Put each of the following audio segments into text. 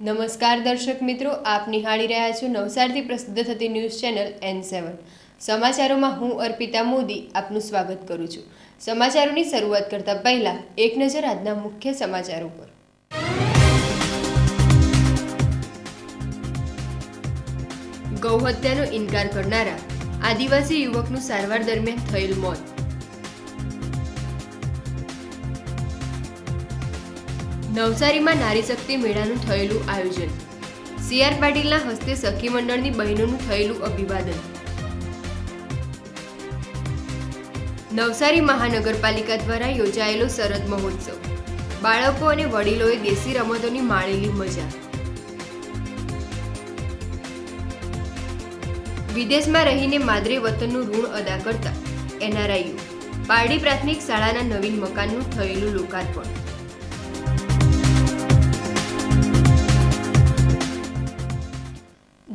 નમસ્કાર દર્શક મિત્રો, આપ નિહાળી રહ્યા છો નવસારથી પ્રસિદ્ધ થતી ન્યૂઝ ચેનલ એન સેવન સમાચારોમાં હું અર્પિતા મોદી આપનું સ્વાગત કરું છું. સમાચારોની શરૂઆત કરતા પહેલા એક નજર આજના મુખ્ય સમાચારો પર. ગૌહત્યાનો ઇનકાર કરનારા આદિવાસી યુવકનું સારવાર દરમિયાન થયેલ મોત. નવસારીમાં નારી શક્તિ મેળાનું થયેલું આયોજન. સી આર પાટીલના હસ્તે સખી મંડળની બહેનોનું થયેલું અભિવાદન. નવસારી મહાનગરપાલિકા દ્વારા યોજાયેલો શરદ મહોત્સવ. બાળકો અને વડીલોએ દેશી રમતોની માણેલી મજા. વિદેશમાં રહીને માદરે વતનનું ઋણ અદા કરતા એનઆરઆઈ પારડી પ્રાથમિક શાળાના નવીન મકાનનું થયેલું લોકાર્પણ.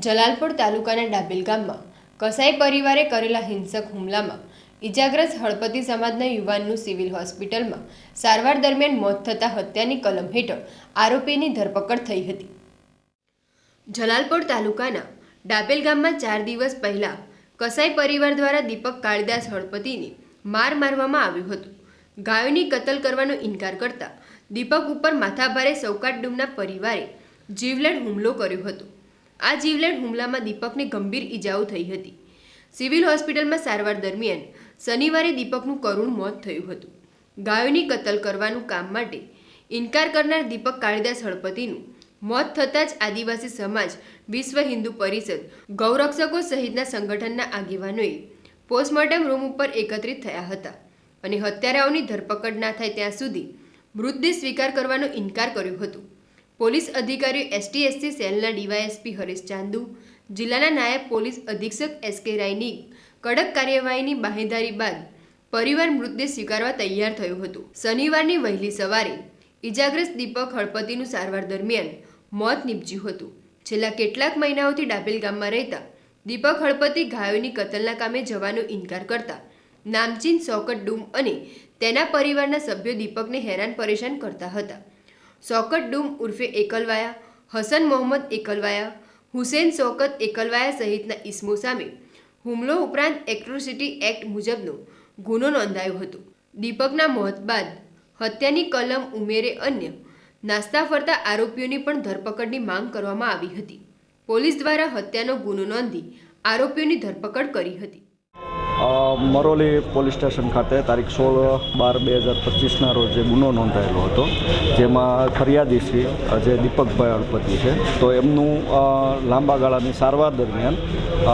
જલાલપોર તાલુકાના ડાબેલ ગામમાં કસાઈ પરિવારે કરેલા હિંસક હુમલામાં ઇજાગ્રસ્ત હળપતિ સમાજના યુવાનનું સિવિલ હોસ્પિટલમાં સારવાર દરમિયાન મોત થતાં હત્યાની કલમ હેઠળ આરોપીની ધરપકડ થઈ હતી. જલાલપોર તાલુકાના ડાબેલ ગામમાં ચાર દિવસ પહેલાં કસાઈ પરિવાર દ્વારા દીપક કાળિદાસ હળપતિને માર મારવામાં આવ્યું હતું. ગાયોની કતલ કરવાનો ઇનકાર કરતા દીપક ઉપર માથાભારે સૌકાટ ડૂમના પરિવારે જીવલેણ હુમલો કર્યો હતો. આ જીવલેણ હુમલામાં દીપકને ગંભીર ઈજાઓ થઈ હતી. સિવિલ હોસ્પિટલમાં સારવાર દરમિયાન શનિવારે દીપકનું કરુણ મોત થયું હતું. ગાયોની કતલ કરવાનું કામ માટે ઇનકાર કરનાર દીપક કાળિદાસ હળપતિનું મોત થતાં જ આદિવાસી સમાજ, વિશ્વ હિન્દુ પરિષદ, ગૌરક્ષકો સહિતના સંગઠનના આગેવાનોએ પોસ્ટમોર્ટમ રૂમ ઉપર એકત્રિત થયા હતા અને હત્યારાઓની ધરપકડ ના થાય ત્યાં સુધી મૃતદેહ સ્વીકાર કરવાનો ઇનકાર કર્યો હતો. પોલીસ અધિકારીઓ એસટીએસસી સેલના ડીવાયએસપી હરેશ ચાંદુ, જિલ્લાના નાયબ પોલીસ અધિક્ષક એસ કે રાયની, કડક કાર્યવાહીની બાહેધારી બાદ પરિવાર મૃતદેહ સ્વીકારવા તૈયાર થયો હતો. શનિવારની વહેલી સવારે ઇજાગ્રસ્ત દીપક હળપતિનું સારવાર દરમિયાન મોત નીપજ્યું હતું. છેલ્લા કેટલાક મહિનાઓથી ડાભેલ ગામમાં રહેતા દીપક હળપતિ ગાયોની કતલના કામે જવાનો ઇનકાર કરતા નામચીન સોકટ ડૂમ અને તેના પરિવારના સભ્યો દીપકને હેરાન પરેશાન કરતા હતા. સોકટ ડૂમ ઉર્ફે એકલવાયા, હસન મોહમ્મદ એકલવાયા, હુસેન સોકત એકલવાયા સહિતના ઇસમો સામે હુમલો ઉપરાંત એક્ટ્રોસિટી એક્ટ મુજબનો ગુનો નોંધાયો હતો. દીપકના મોત બાદ હત્યાની કલમ ઉમેરે અન્ય નાસ્તા ફરતા આરોપીઓની પણ ધરપકડની માંગ કરવામાં આવી હતી. પોલીસ દ્વારા હત્યાનો ગુનો નોંધી આરોપીઓની ધરપકડ કરી હતી. મરોલી પોલીસ સ્ટેશન ખાતે તારીખ સોળ બાર બે હજાર પચીસના રોજ જે ગુનો નોંધાયેલો હતો, જેમાં ફરિયાદી શ્રી જે દીપકભાઈ અળપતિ છે, તો એમનું લાંબા ગાળાની સારવાર દરમિયાન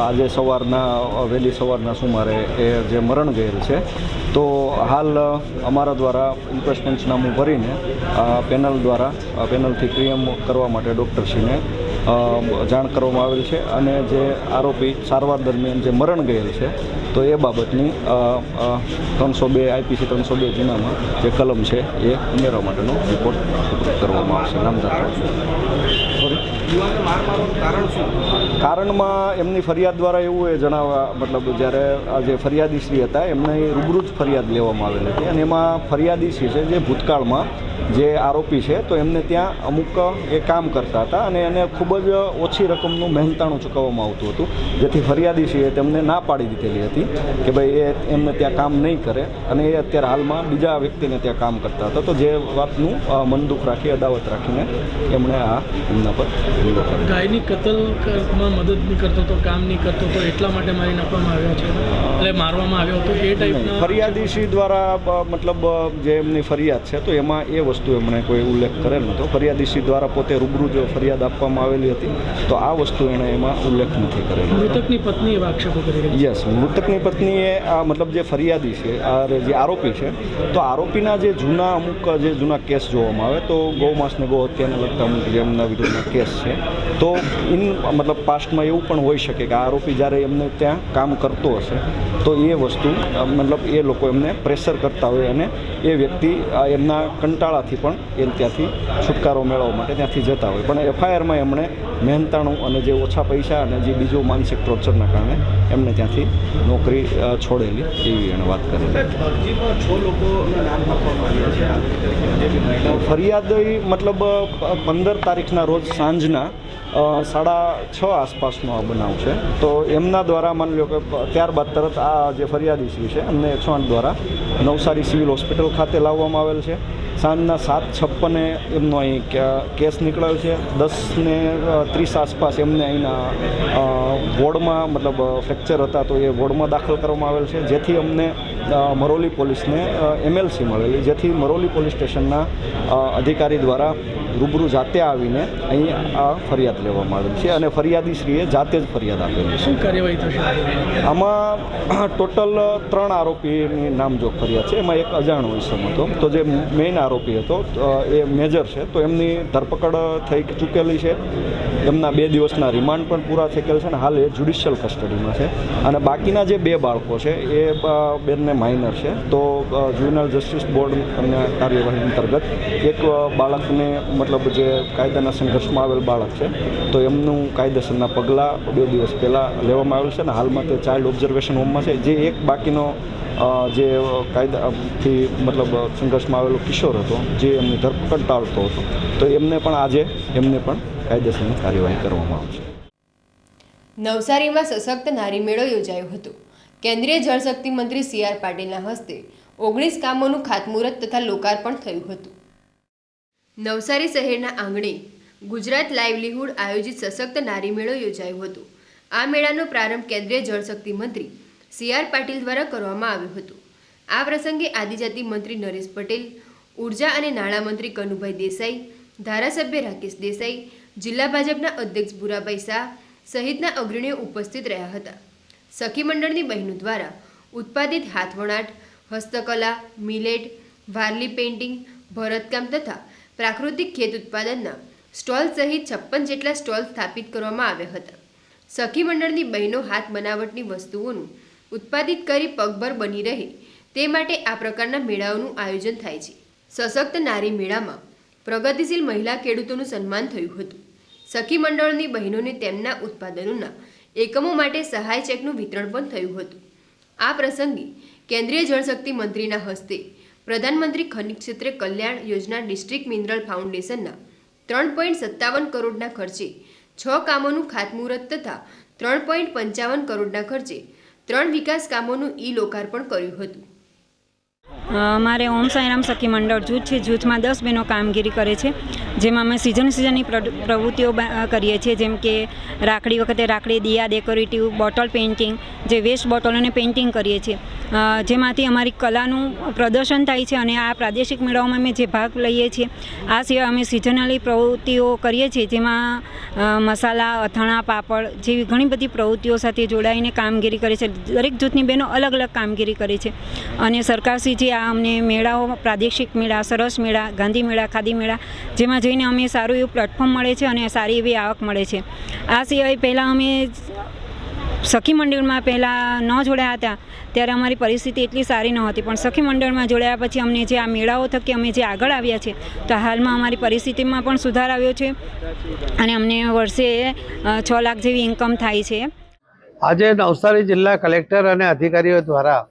આજે સવારના વહેલી સવારના સુમારે એ જે મરણ ગયેલ છે. તો હાલ અમારા દ્વારા ઇન્ક્વેસ્ટ પંચનામું ભરીને પેનલ દ્વારા પેનલથી ક્રિયમ કરવા માટે ડૉક્ટરશ્રીને જાણ કરવામાં આવેલ છે. અને જે આરોપી સારવાર દરમિયાન જે મરણ ગયેલ છે તો એ બાબતની ત્રણસો બે, આઈપીસી ત્રણસો બે જૂનામાં જે કલમ છે, એ ઉમેરવા માટેનો રિપોર્ટ કરવામાં આવશે. નામદાર કારણમાં એમની ફરિયાદ દ્વારા એવું એ જણાવવા, મતલબ જ્યારે આ જે ફરિયાદીશ્રી હતા, એમને રૂબરૂ જ ફરિયાદ લેવામાં આવેલી હતી. અને એમાં ફરિયાદીશ્રી છે, જે ભૂતકાળમાં જે આરોપી છે તો એમને ત્યાં અમુક એ કામ કરતા હતા અને એને ખૂબ જ ઓછી રકમનું મહેનતાણું ચૂકવવામાં આવતું હતું. જેથી ફરિયાદી છે તેમને ના પાડી દીધેલી હતી કે ભાઈ એ એમને ત્યાં કામ નહીં કરે અને એ અત્યારે હાલમાં બીજા વ્યક્તિને ત્યાં કામ કરતા હતા. તો જે વાતનું મન મનદુખ રાખી અદાવત રાખીને એમણે આ એમના પર હુમલો કર્યો. ગાયની કતલમાં મદદ નહીં કરતો તો કામ નહીં કરતો તો એટલા માટે મારી નાખવામાં આવ્યો છે? એટલે મારવામાં આવ્યો હતો એ ટાઈપના ફરિયાદીશ્રી દ્વારા મતલબ જે એમની ફરિયાદ છે તો એમાં એ વસ્તુ એમણે કોઈ ઉલ્લેખ કરેલ નહોતો. ફરિયાદીશ્રી દ્વારા પોતે રૂબરૂ જો ફરિયાદ આપવામાં આવેલી હતી તો આ વસ્તુ એણે એમાં ઉલ્લેખ નથી કરેલો. મૃતકની પત્ની એવા આક્ષેપો કરી યસ મૃતકની પત્નીએ આ મતલબ જે ફરિયાદી છે આ જે આરોપી છે તો આરોપીના જે જૂના અમુક જે જૂના કેસ જોવામાં આવે તો ગૌમાંસ ને ગૌ હત્યાને લગતા અમુક જે એમના વિરુદ્ધના કેસ છે તો ઇન મતલબ પાસ્ટમાં એવું પણ હોઈ શકે કે આ આરોપી જ્યારે એમને ત્યાં કામ કરતો હશે તો એ વસ્તુ મતલબ એ લોકો એમને પ્રેશર કરતા હોય અને એ વ્યક્તિ એમના કંટાળાથી પણ એ ત્યાંથી છુટકારો મેળવવા માટે ત્યાંથી જતા હોય. પણ એફઆઈઆરમાં એમણે મહેનતાણું અને જે ઓછા પૈસા અને જે બીજું માનસિક ટોર્ચરના કારણે એમને ત્યાંથી નોકરી છોડેલી એવી એણે વાત કરેલી. ફરિયાદ મતલબ પંદર તારીખના રોજ સાંજના સાડા છ આસપાસનો આ બનાવ છે. તો એમના દ્વારા માની લો કે ત્યારબાદ તરત આ જે ફરિયાદી શ્રી છે એમને એકસો આઠ દ્વારા નવસારી સિવિલ હોસ્પિટલ ખાતે લાવવામાં આવેલ છે. સાંજના સાત છપ્પને એમનો અહીં કેસ નીકળ્યો છે. દસને ત્રીસ આસપાસ એમને અહીંના વોર્ડમાં મતલબ ફ્રેક્ચર હતા તો એ વોર્ડમાં દાખલ કરવામાં આવેલ છે. જેથી અમને મરોલી પોલીસને એમએલસી મળેલી જેથી મરોલી પોલીસ સ્ટેશનના અધિકારી દ્વારા રૂબરૂ જાતે આવીને અહીં આ ફરિયાદ લેવામાં આવેલી છે અને ફરિયાદીશ્રીએ જાતે જ ફરિયાદ આપેલી છે. શું કાર્યવાહી થશે? આમાં ટોટલ ત્રણ આરોપીની નામજોગ ફરિયાદ છે. એમાં એક અજાણો ઇસમ હતો. તો જે મેઇન આરોપી હતો એ મેજર છે. તો એમની ધરપકડ થઈ ચૂકેલી છે. એમના બે દિવસના રિમાન્ડ પણ પૂરા થઈ ગયેલ છે અને હાલ એ જ્યુડિશિયલ કસ્ટડીમાં છે. અને બાકીના જે બે બાળકો છે એ બેનને માઇનર છે. તો જ્યુનલ જસ્ટિસ બોર્ડ અને કાર્યવાહી અંતર્ગત એક બાળકને મતલબ જે કાયદાના સંઘર્ષમાં આવેલ બાળક છે, તો એમનું કાયદેસરના પગલાં બે દિવસ પહેલાં લેવામાં આવેલ છે અને હાલમાં તે ચાઇલ્ડ ઓબ્ઝર્વેશન હોમમાં છે. જે એક બાકીનો જે કાયદાથી મતલબ સંઘર્ષમાં આવેલો કિશોર હતો, જે એમની ધરપકડ ટાળતો હતો, તો એમને પણ આજે એમને પણ કાયદેસરની કાર્યવાહી કરવામાં આવશે નવસારીમાં સશક્ત નારી મેળો યોજાયો હતો. કેન્દ્રીય જળશક્તિ મંત્રી સી આર પાટીલના હસ્તે ઓગણીસ કામોનું ખાતમુહૂર્ત તથા લોકાર્પણ થયું હતું. નવસારી શહેરના આંગણે ગુજરાત લાઇવલીહુડ આયોજિત સશક્ત નારી મેળો યોજાયો હતો. આ મેળાનો પ્રારંભ કેન્દ્રીય જળશક્તિ મંત્રી સી આર પાટીલ દ્વારા કરવામાં આવ્યો હતો. આ પ્રસંગે આદિજાતિ મંત્રી નરેશ પટેલ, ઊર્જા અને નાણામંત્રી કનુભાઈ દેસાઈ, ધારાસભ્ય રાકેશ દેસાઈ, જિલ્લા ભાજપના અધ્યક્ષ ભૂરાભાઈ શાહ સહિતના અગ્રણીઓ ઉપસ્થિત રહ્યા હતા. સખી મંડળની બહેનો દ્વારા ઉત્પાદિત હાથવણાટ, હસ્તકલા, મિલેટ, વારલી પેઇન્ટિંગ, ભરતકામ તથા પ્રાકૃતિક ખેત ઉત્પાદનના સ્ટોલ સહિત છપ્પન જેટલા સ્ટોલ સ્થાપિત કરવામાં આવ્યા હતા. સખી મંડળની બહેનો હાથ બનાવટની વસ્તુઓનું ઉત્પાદિત કરી પગભર બની રહે તે માટે આ પ્રકારના મેળાઓનું આયોજન થાય છે. સશક્ત નારી મેળામાં પ્રગતિશીલ મહિલા ખેડૂતોનું સન્માન થયું હતું. સખી મંડળની બહેનોને તેમના ઉત્પાદનોના એકમો માટે સહાય ચેકનું વિતરણ પણ થયું હતું. આ પ્રસંગે કેન્દ્રીય જળશક્તિ મંત્રીના હસ્તે પ્રધાનમંત્રી ખનિજ ક્ષેત્રે કલ્યાણ યોજના ડિસ્ટ્રિક્ટ મિનરલ ફાઉન્ડેશનના ત્રણ પોઈન્ટ સત્તાવન કરોડના ખર્ચે, છ કામોનું ખાતમુહૂર્ત તથા ત્રણ પોઈન્ટ પંચાવન કરોડના ખર્ચે ત્રણ વિકાસ કામોનું ઈ લોકાર્પણ કર્યું હતું. મારે ઓમ સાંઈરામ સખી મંડળ જૂથ છે. જૂથમાં દસ બહેનો કામગીરી કરે છે. જેમાં અમે સિઝન સિઝનની પ્ર- પ્રવૃત્તિઓ કરીએ છીએ. જેમ કે રાખડી વખતે રાખડી, દિયા, ડેકોરેટિવ, બોટલ પેઇન્ટિંગ, જે વેસ્ટ બોટલોને પેઇન્ટિંગ કરીએ છીએ. જેમાંથી અમારી કલાનું પ્રદર્શન થાય છે અને આ પ્રાદેશિક મેળાઓમાં અમે જે ભાગ લઈએ છીએ, આ સિવાય અમે સિઝનલી પ્રવૃત્તિઓ કરીએ છીએ, જેમાં મસાલા, અથાણા, પાપડ જેવી ઘણી બધી પ્રવૃત્તિઓ સાથે જોડાઈને કામગીરી કરે છે. દરેક જૂથની બહેનો અલગ અલગ કામગીરી કરે છે. અને સરકારશ્રી જે આ અમને મેળાઓ, પ્રાદેશિક મેળા, સરસ મેળા, ગાંધી મેળા, ખાદી મેળા, જેમાં જઈને અમે સારું એવું પ્લેટફોર્મ મળે છે અને સારી એવી આવક મળે છે. આ સિવાય પહેલાં અમે સખી મંડળમાં પહેલાં ન જોડાયા હતા, ત્યારે અમારી પરિસ્થિતિ એટલી સારી નહોતી. પણ સખી મંડળમાં જોડાયા પછી અમને જે આ મેળાઓ થકી અમે જે આગળ આવ્યા છે, તો હાલમાં અમારી પરિસ્થિતિમાં પણ સુધાર આવ્યો છે અને અમને વર્ષે છ લાખ જેવી ઇન્કમ થાય છે. આજે નવસારી જિલ્લા કલેક્ટર અને અધિકારીઓ દ્વારા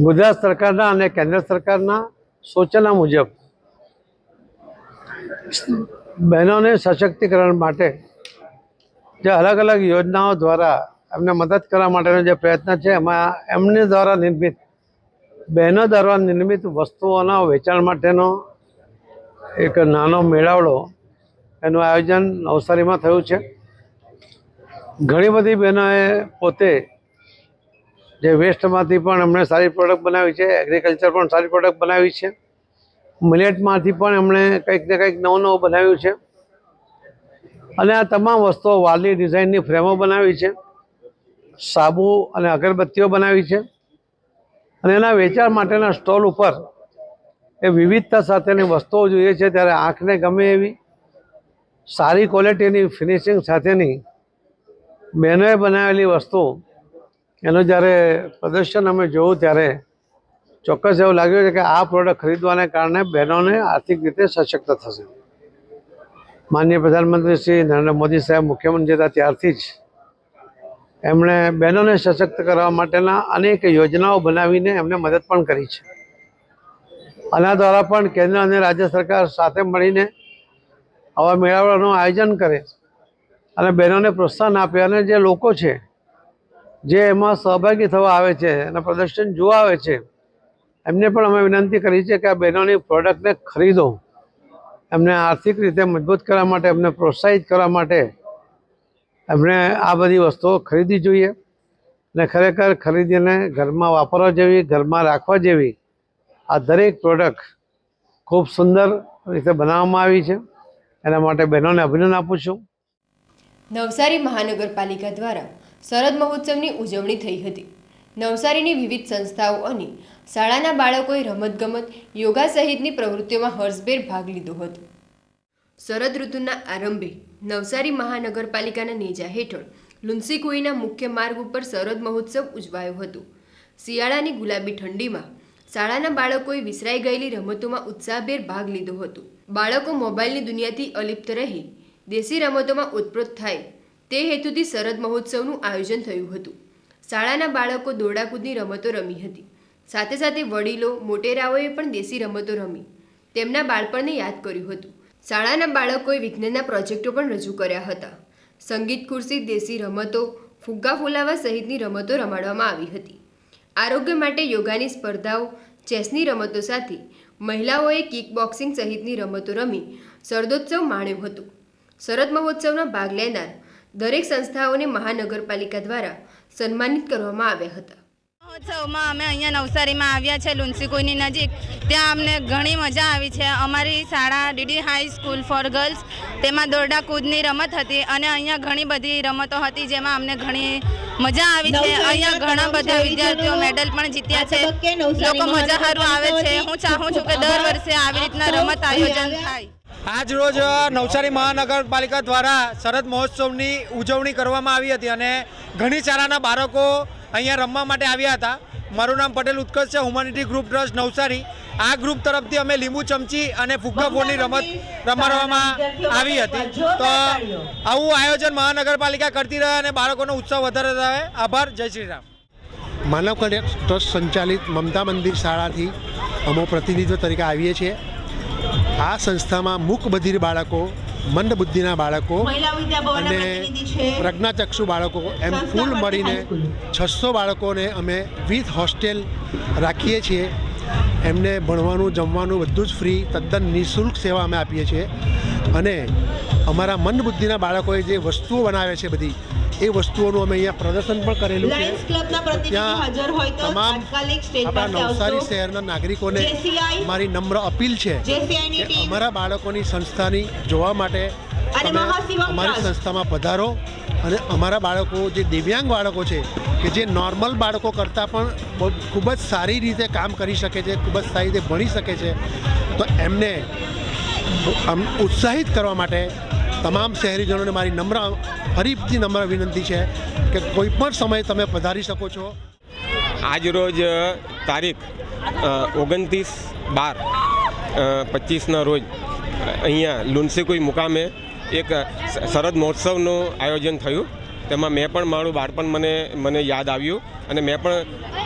ગુજરાત સરકારના અને કેન્દ્ર સરકારના સૂચના મુજબ બહેનોને સશક્તિકરણ માટે જે અલગ અલગ યોજનાઓ દ્વારા એમને મદદ કરવા માટેનો જે પ્રયત્ન છે, એમાં એમને દ્વારા નિર્મિત, બહેનો દ્વારા નિર્મિત વસ્તુઓના વેચાણ માટેનો એક નાનો મેળાવડો એનું આયોજન નવસારીમાં થયું છે. ઘણી બધી બહેનોએ પોતે જે વેસ્ટમાંથી પણ એમણે સારી પ્રોડક્ટ બનાવી છે, એગ્રીકલ્ચર પણ સારી પ્રોડક્ટ બનાવી છે. મિલેટમાંથી પણ એમણે કંઈક ને કંઈક નવું નવું બનાવ્યું છે. અને આ તમામ વસ્તુઓ વાલની ડિઝાઇનની ફ્રેમો બનાવી છે, સાબુ અને અગરબત્તીઓ બનાવી છે. અને એના વેચાણ માટેના સ્ટોલ ઉપર એ વિવિધતા સાથેની વસ્તુઓ જોઈએ છે, ત્યારે આંખને ગમે એવી સારી ક્વોલિટીની ફિનિશિંગ સાથેની બહેનોએ બનાવેલી વસ્તુ. એનું જ્યારે પ્રદર્શન અમે જોયું ત્યારે ચોક્કસ એવું લાગ્યું છે કે આ પ્રોડક્ટ ખરીદવાને કારણે બહેનોને આર્થિક રીતે સશક્ત થશે. માનનીય પ્રધાનમંત્રી શ્રી નરેન્દ્ર મોદી સાહેબ મુખ્યમંત્રી હતા ત્યારથી જ. એમણે બહેનોને સશક્ત કરવા માટેના અનેક યોજનાઓ બનાવીને એમને મદદ પણ કરી છે. આના દ્વારા પણ કેન્દ્ર અને રાજ્ય સરકાર સાથે મળીને આવા મેળાવડાનું આયોજન કરે અને બહેનોને પ્રોત્સાહન આપે અને જે લોકો છે, જે એમાં સહભાગી થવા આવે છે અને પ્રદર્શન જોવા આવે છે, એમને પણ અમે વિનંતી કરી છે કે આ બહેનોની પ્રોડક્ટને ખરીદો. એમને આર્થિક રીતે મજબૂત કરવા માટે, એમને પ્રોત્સાહિત કરવા માટે એમણે આ બધી વસ્તુઓ ખરીદવી જોઈએ. અને ખરેખર ખરીદીને ઘરમાં વાપરવા જેવી, ઘરમાં રાખવા જેવી આ દરેક પ્રોડક્ટ ખૂબ સુંદર રીતે બનાવવામાં આવી છે. એના માટે બહેનોને અભિનંદન આપું છું. નવસારી મહાનગરપાલિકા દ્વારા શરદ મહોત્સવની ઉજવણી થઈ હતી. નવસારીની વિવિધ સંસ્થાઓ અને શાળાના બાળકોએ રમતગમત, યોગા સહિતની પ્રવૃત્તિઓમાં હર્ષભેર ભાગ લીધો હતો. શરદ ઋતુના આરંભે નવસારી મહાનગરપાલિકાના નેજા હેઠળ લુન્સીકુઈના મુખ્ય માર્ગ ઉપર શરદ મહોત્સવ ઉજવાયો હતો. શિયાળાની ગુલાબી ઠંડીમાં શાળાના બાળકોએ વિસરાઈ ગયેલી રમતોમાં ઉત્સાહભેર ભાગ લીધો હતો. બાળકો મોબાઈલની દુનિયાથી અલિપ્ત રહી દેશી રમતોમાં ઉત્પ્રોત થાય તે હેતુથી શરદ મહોત્સવનું આયોજન થયું હતું. શાળાના બાળકો દોડાકૂદની રમતો રમી હતી. સાથે સાથે વડીલો, મોટેરાઓએ પણ દેશી રમતો રમી. તેમના બાળપણને યાદ કર્યું હતું. શાળાના બાળકોએ વિજ્ઞાનના પ્રોજેક્ટો પણ રજૂ કર્યા હતા. સંગીત ખુરશી દેશી રમતો, ફુગ્ગા ફુલાવા સહિતની રમતો રમાડવામાં આવી હતી. આરોગ્ય માટે યોગાની સ્પર્ધાઓ, ચેસની રમતો સાથે મહિલાઓએ કિકબોક્સિંગ સહિતની રમતો રમી શરદોત્સવ માણ્યો હતો. શરદ મહોત્સવમાં ભાગ લેનાર દરેક સંસ્થાઓને મહાનગરપાલિકા દ્વારા સન્માનિત કરવામાં આવ્યા હતા. મહોત્સવમાં અમે અહીંયા નવસારીમાં આવ્યા છે લુન્સીકોઈની નજીક. ત્યાં અમને ઘણી મજા આવી છે. અમારી શાળા DD high school for girls તેમાં દોરડા કૂદની રમત હતી અને અહીંયા ઘણી બધી રમતો હતી જેમાં અમને ઘણી મજા આવી છે. અહીંયા ઘણા બધા વિદ્યાર્થીઓ મેડલ પણ જીત્યા છે. લોકો મજા સારું આવે છે. હું ચાહું છું કે દર વર્ષે આવી રીતના રમત આયોજન થાય. આજ રોજ નવસારી મહાનગરપાલિકા દ્વારા શરદ મહોત્સવની ઉજવણી કરવામાં આવી હતી અને ઘણી શાળાના બાળકો અહીંયા રમવા માટે આવ્યા હતા. મારું નામ પટેલ ઉત્કર્ષ છે હ્યુમાનિટી ગ્રુપ ટ્રસ્ટ નવસારી. આ ગ્રુપ તરફથી અમે લીંબુ ચમચી અને ફુગ્ગા ફોડની રમત રમાડવામાં આવી હતી. તો આવું આયોજન મહાનગરપાલિકા કરતી રહે અને બાળકોનો ઉત્સાહ વધારે રહે આભાર જય શ્રી રામ. માનવ કલ્યાણ ટ્રસ્ટ સંચાલિત મમતા મંદિર શાળાથી અમો પ્રતિનિધિત્વ તરીકે આવીએ છીએ. આ સંસ્થામાં મૂકબધિર બાળકો મંદ બુદ્ધિના બાળકો અને પ્રજ્ઞાચક્ષુ બાળકો એમ કુલ મળીને છસો બાળકોને અમે વિથ હોસ્ટેલ રાખીએ છીએ. એમને ભણવાનું જમવાનું બધું જ ફ્રી તદ્દન નિઃશુલ્ક સેવા અમે આપીએ છીએ. અને અમારા મંદ બુદ્ધિના બાળકોએ જે વસ્તુઓ બનાવે છે બધી એ વસ્તુઓનું અમે અહીંયા પ્રદર્શન પણ કરેલું છે. ત્યાં તમામ આપણા નવસારી શહેરના નાગરિકોને મારી નમ્ર અપીલ છે કે અમારા બાળકોની સંસ્થાની જોવા માટે તમે અમારી સંસ્થામાં પધારો અને અમારા બાળકો જે દિવ્યાંગ બાળકો છે કે જે નોર્મલ બાળકો કરતાં પણ ખૂબ જ સારી રીતે કામ કરી શકે છે ખૂબ જ સારી રીતે ભણી શકે છે તો એમને ઉત્સાહિત કરવા માટે તમામ શહેરીજનોને મારી નમ્ર ફરીથી નમ્ર વિનંતી છે કે કોઈ પણ સમયે તમે પધારી શકો છો. આજ રોજ તારીખ ઓગણત્રીસ બાર પચીસના રોજ અહીંયા લુન્સીકુઈ મુકામે એક શરદ મહોત્સવનું આયોજન થયું. તેમાં મેં પણ, મારું બાળપણ મને મને યાદ આવ્યું અને મેં પણ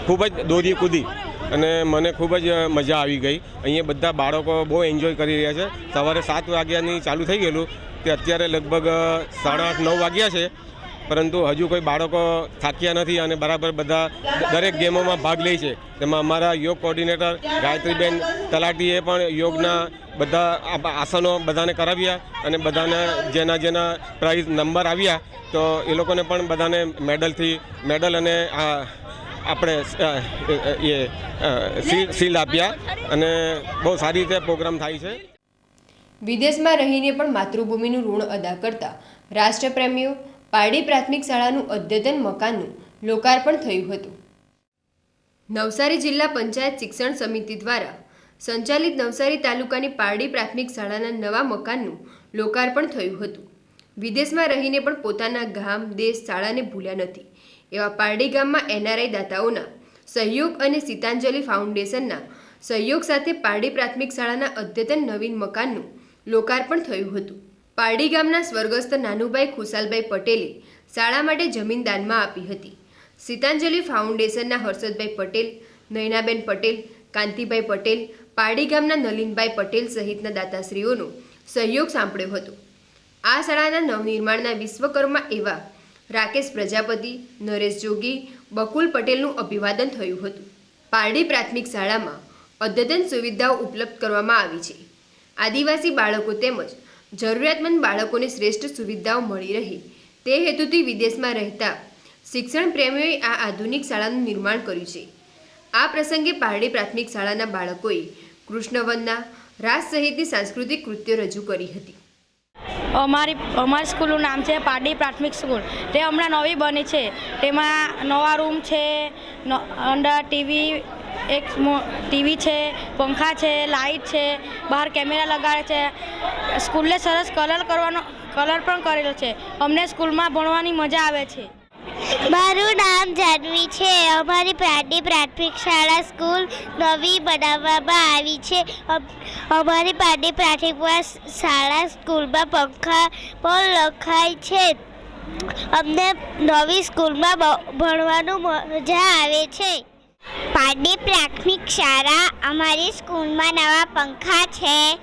ખૂબ જ દોરી કૂદી. અને મને ખૂબ જ મજા આવી ગઈ. અહીંયા બધા બાળકો બહુ એન્જોય કરી રહ્યા છે. સવારે સાત વાગ્યાની ચાલુ થઈ ગયેલું. તે અત્યારે લગભગ સાડા આઠ, નવ વાગ્યા છે. પરંતુ હજુ કોઈ બાળકો થાક્યા નથી અને બરાબર બધા દરેક ગેમોમાં ભાગ લે છે. તેમાં અમારા યોગ કોર્ડિનેટર ગાયત્રીબેન તલાટીએ પણ યોગના બધા આસનો બધાને કરાવ્યા અને બધાને જેના જેના પ્રાઇઝ નંબર આવ્યા. તો એ લોકોને પણ બધાને મેડલથી મેડલ અને આ આપણે એ સીલ આપ્યા અને બહુ સારી રીતે પ્રોગ્રામ થાય છે. વિદેશમાં રહીને પણ માતૃભૂમિનું ઋણ અદા કરતા રાષ્ટ્રપ્રેમીઓ પારડી પ્રાથમિક શાળાનું અદ્યતન મકાનનું લોકાર્પણ થયું હતું. નવસારી જિલ્લા પંચાયત શિક્ષણ સમિતિ દ્વારા સંચાલિત નવસારી તાલુકાની પારડી પ્રાથમિક શાળાના નવા મકાનનું લોકાર્પણ થયું હતું. વિદેશમાં રહીને પણ પોતાના ગામ, દેશ, શાળાને ભૂલ્યા નથી. એવા પારડી ગામમાં એનઆરઆઈ દાતાઓના સહયોગ અને સીતાંજલિ ફાઉન્ડેશનના સહયોગ સાથે પારડી પ્રાથમિક શાળાના અદ્યતન નવીન મકાનનું લોકાર્પણ થયું હતું. પારડી ગામના સ્વર્ગસ્થ નાનુભાઈ ખુશાલભાઈ પટેલે શાળા માટે જમીન દાનમાં આપી હતી. સીતાંજલિ ફાઉન્ડેશનના હર્ષદભાઈ પટેલ, નયનાબેન પટેલ, કાંતિભાઈ પટેલ, પારડી ગામના નલિનભાઈ પટેલ સહિતના દાતાશ્રીઓનો સહયોગ સાંપડ્યો હતો. આ શાળાના નવનિર્માણના વિશ્વકર્મા એવા રાકેશ પ્રજાપતિ, નરેશ જોગી, બકુલ પટેલનું અભિવાદન થયું હતું. પારડી પ્રાથમિક શાળામાં અદ્યતન સુવિધાઓ ઉપલબ્ધ કરવામાં આવી છે. આદિવાસી બાળકો તેમજ જરૂરિયાતમંદ બાળકોને શ્રેષ્ઠ સુવિધાઓ મળી રહે તે હેતુથી વિદેશમાં રહેતા શિક્ષણ પ્રેમીઓએ આ આધુનિક શાળાનું નિર્માણ કર્યું છે. આ પ્રસંગે પારડી પ્રાથમિક શાળાના બાળકોએ કૃષ્ણવંદના રાસ સહિતની સાંસ્કૃતિક કૃત્યો રજૂ કરી હતી. અમારી અમારી સ્કૂલનું નામ છે પારડી પ્રાથમિક સ્કૂલ. તે હમણાં નવી બની છે. તેમાં નવા રૂમ છે અંદર ટીવી, એક ટીવી છે, પંખા છે લાઇટ છે, બહાર કેમેરા લગાડે છે. સ્કૂલને સરસ કલર કરવાનો, કલર પણ કરેલો છે. અમને સ્કૂલમાં ભણવાની મજા આવે છે. મારું નામ જાનવી છે. અમારી પ્રાડી પ્રાથમિક શાળા સ્કૂલ નવી બનાવવામાં આવી છે. અમ- અમારી પ્રાડી પ્રાથમિક શાળા સ્કૂલમાં પંખા પણ લખાય છે. અમને નવી સ્કૂલમાં ભણવાનું મજા આવે છે. પાડી પ્રાથમિક શાળા અમારી સ્કૂલમાં નવા પંખા છે.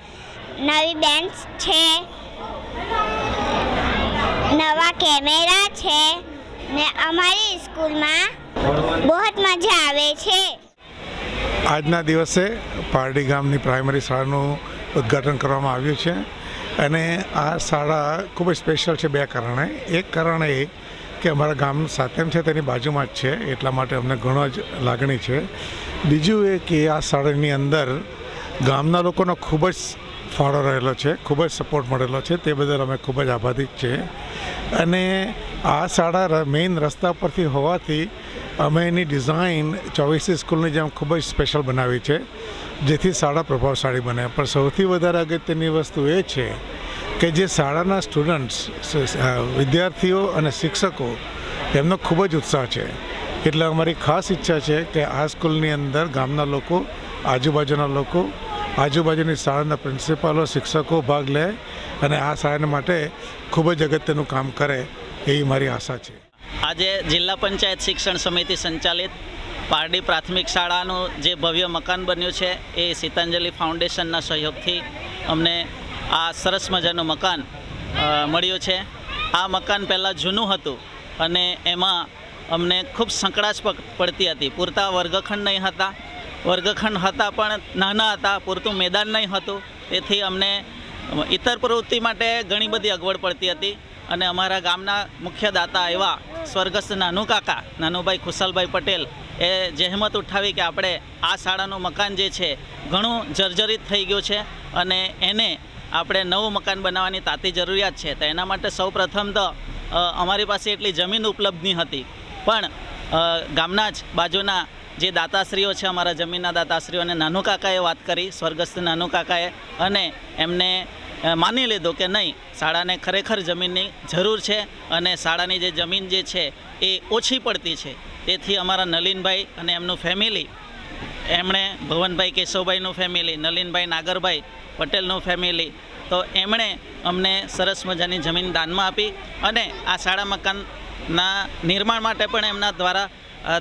નવી બેન્ચ છે. નવા કેમેરા છે. ને અમારી સ્કૂલમાં બહુ મજા આવે છે. આજના દિવસે પારડી ગામની પ્રાઇમરી શાળાનું ઉદ્ઘાટન કરવામાં આવ્યું છે અને આ શાળા ખૂબ જ સ્પેશિયલ છે બે કારણે. એક કારણ એ કે અમારા ગામ સાતેમ છે, તેની બાજુમાં જ છે, એટલા માટે અમને ઘણો જ લાગણી છે. બીજું એ કે આ શાળાની અંદર ગામના લોકોનો ખૂબ જ ફાળો રહેલો છે, ખૂબ જ સપોર્ટ મળેલો છે, તે બદલ અમે ખૂબ જ આભારી છે અને આ શાળા મેઇન રસ્તા પરથી હોવાથી અમે એની ડિઝાઇન ચોવીસી સ્કૂલની જેમ ખૂબ જ સ્પેશિયલ બનાવી છે, જેથી શાળા પ્રભાવશાળી બને. પણ સૌથી વધારે અગત્યની વસ્તુ એ છે કે જે શાળાના સ્ટુડન્ટ્સ વિદ્યાર્થીઓ અને શિક્ષકો એમનો ખૂબ જ ઉત્સાહ છે. એટલે અમારી ખાસ ઈચ્છા છે કે આ સ્કૂલની અંદર ગામના લોકો, આજુબાજુના લોકો, આજુબાજુની શાળાના પ્રિન્સિપાલો, શિક્ષકો ભાગ લે અને આ શાળાને માટે ખૂબ જ અગત્યનું કામ કરે. એવી મારી આશા છે. આજે જિલ્લા પંચાયત શિક્ષણ સમિતિ સંચાલિત પારડી પ્રાથમિક શાળાનું જે ભવ્ય મકાન બન્યું છે, એ સીતાંજલિ ફાઉન્ડેશનના સહયોગથી અમને આ સરસ મજાનું મકાન મળ્યું છે. આ મકાન પહેલાં જૂનું હતું અને એમાં અમને ખૂબ સંકળાશ પડતી હતી. પૂરતા વર્ગખંડ નહીં હતા. વર્ગખંડ હતા પણ નાના હતા, પૂરતું મેદાન નહીં હતું. તેથી અમને ઇતર પ્રવૃત્તિ માટે ઘણી બધી અગવડ પડતી હતી. અને અમારા ગામના મુખ્ય દાતા એવા સ્વર્ગસ્થ નાનુ કાકા, નાનુભાઈ ખુશાલભાઈ પટેલ, એ જહેમત ઉઠાવી કે આપણે આ શાળાનું મકાન જે છે, ઘણું જર્જરિત થઈ ગયું છે અને એને આપણે નવું મકાન બનાવવાની તાતી જરૂરિયાત છે. તો એના માટે સૌ પ્રથમ તો અમારી પાસે એટલી જમીન ઉપલબ્ધ નહીં હતી. પણ ગામના જ બાજુના જે દાતાશ્રીઓ છે, અમારા જમીનના દાતાશ્રીઓને નાનુ કાકાએ વાત કરી, સ્વર્ગસ્થ નાનુ કાકાએ અને એમને માની લીધું કે નહીં, શાળાને ખરેખર જમીનની જરૂર છે અને શાળાની જે જમીન જે છે એ ઓછી પડતી છે. તેથી અમારા નલિનભાઈ અને એમનું ફેમિલી, એમણે ભવનભાઈ કેશવભાઈનું ફેમિલી, નલિનભાઈ નાગરભાઈ પટેલનું ફેમિલી, તો એમણે અમને સરસ મજાની જમીન દાનમાં આપી અને આ શાળા મકાનના નિર્માણ માટે પણ એમના દ્વારા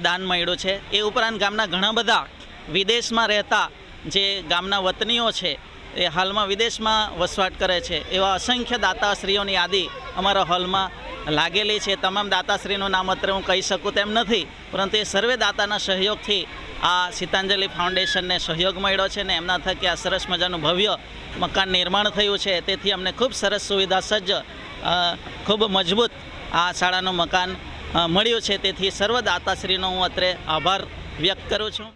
દાન મળ્યું છે. એ ઉપરાંત ગામના ઘણા બધા વિદેશમાં રહેતા જે ગામના વતનીઓ છે એ હાલમાં વિદેશમાં વસવાટ કરે છે. એવા અસંખ્ય દાતાશ્રીઓની યાદી અમારા હોલમાં લાગેલી છે. તમામ દાતાશ્રીનું નામ અત્રે હું કહી શકું તેમ નથી, પરંતુ એ સર્વે દાતાના સહયોગથી આ સીતાંજલિ ફાઉન્ડેશનને સહયોગ મળ્યો છે ને એમના થકી આ સરસ મજાનું ભવ્ય મકાન નિર્માણ થયું છે. તેથી અમને ખૂબ સરસ સુવિધા સજ્જ ખૂબ મજબૂત આ શાળાનું મકાન મળ્યું છે. તેથી સર્વ દાતાશ્રીનો હું અત્રે આભાર વ્યક્ત કરું છું.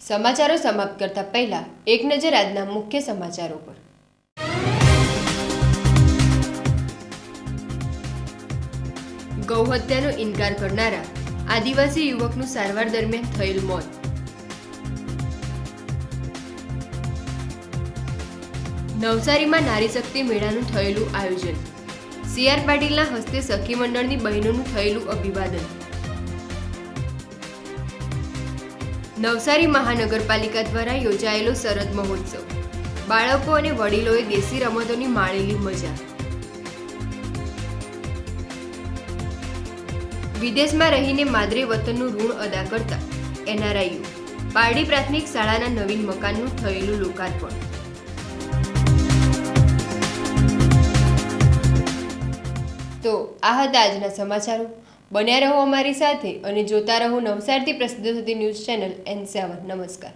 સમાચારો સમાપ્ત કરતા પહેલા એક નજર આજના મુખ્ય સમાચારો પર. ગૌહત્યાનો ઇનકાર કરનારા આદિવાસી યુવકનું સારવાર દરમિયાન થયેલ મોત. નવસારીમાં નારી શક્તિ મેળાનું થયેલું આયોજન. સી આર પાટીલના હસ્તે સખી મંડળની બહેનોનું થયેલું અભિવાદન. નવસારી મહાનગરપાલિકા દ્વારા યોજાયેલો શરદ મહોત્સવ. બાળકો અને વડીલોએ દેશી રમતોની માણેલી મજા. વિદેશમાં રહીને માદરે વતનનું ઋણ અદા કરતા એનઆરઆઈયુ. પારડી પ્રાથમિક શાળાના નવીન મકાનનું થયેલું લોકાર્પણ. તો આ હતા આજના સમાચારો. બન્યા રહો અમારી સાથે અને જોતા રહો નવસારથી પ્રસિદ્ધ થતી ન્યૂઝ ચેનલ એન સેવન નમસ્કાર.